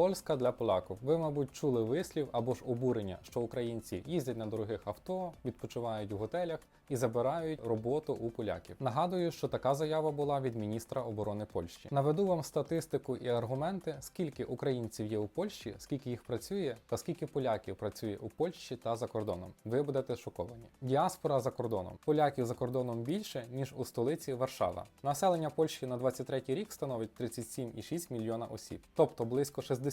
Польська для поляків. Ви, мабуть, чули вислів або ж обурення, що українці їздять на дорогих авто, відпочивають у готелях і забирають роботу у поляків. Нагадую, що така заява була від міністра оборони Польщі. Наведу вам статистику і аргументи, скільки українців є у Польщі, скільки їх працює, та скільки поляків працює у Польщі та за кордоном. Ви будете шоковані. Діаспора за кордоном. Поляків за кордоном більше ніж у столиці Варшава. Населення Польщі на 23 рік становить 37,6 мільйона осіб, тобто близько 60%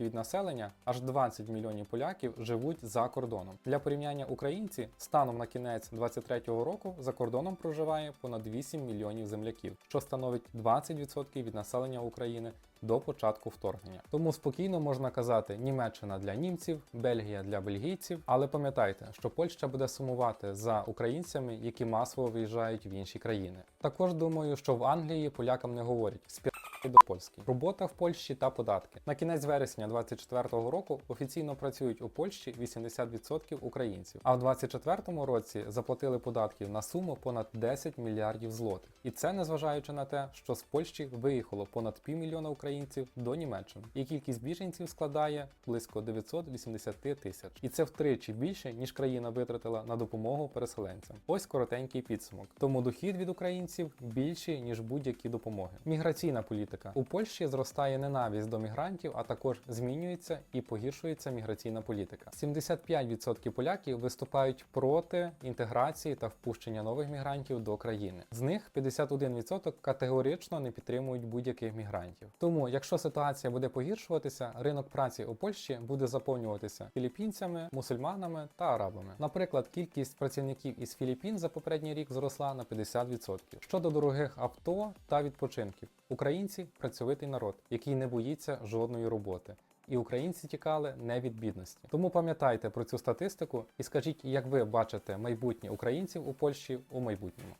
від населення, аж 20 мільйонів поляків живуть за кордоном. Для порівняння українці станом на кінець 23-го року за кордоном проживає понад 8 мільйонів земляків, що становить 20% від населення України до початку вторгнення. Тому спокійно можна казати Німеччина для німців, Бельгія для бельгійців. Але пам'ятайте, що Польща буде сумувати за українцями, які масово виїжджають в інші країни. Також думаю, що в Англії полякам не говорять «Спі***й до Польськи. Робота в Польщі та податки. На кінець вересня 2024 року офіційно працюють у Польщі 80% українців, а в 2024 році заплатили податків на суму понад 10 мільярдів злотих. І це незважаючи на те, що з Польщі виїхало понад півмільйона українців до Німеччини, і кількість біженців складає близько 980 тисяч. І це втричі більше, ніж країна витратила на допомогу переселенцям. Ось коротенький підсумок. Тому дохід від українців більший, ніж будь-які допомоги. Міграційна політика у Польщі зростає ненависть до мігрантів, а також змінюється і погіршується міграційна політика. 75% поляків виступають проти інтеграції та впущення нових мігрантів до країни. З них 51% категорично не підтримують будь-яких мігрантів. Тому, якщо ситуація буде погіршуватися, ринок праці у Польщі буде заповнюватися філіппінцями, мусульманами та арабами. Наприклад, кількість працівників із Філіппін за попередній рік зросла на 50%. Щодо дорогих авто та відпочинків, українці працьовитий народ, який не боїться жодної роботи. І українці тікали не від бідності. Тому пам'ятайте про цю статистику і скажіть, як ви бачите майбутнє українців у Польщі у майбутньому.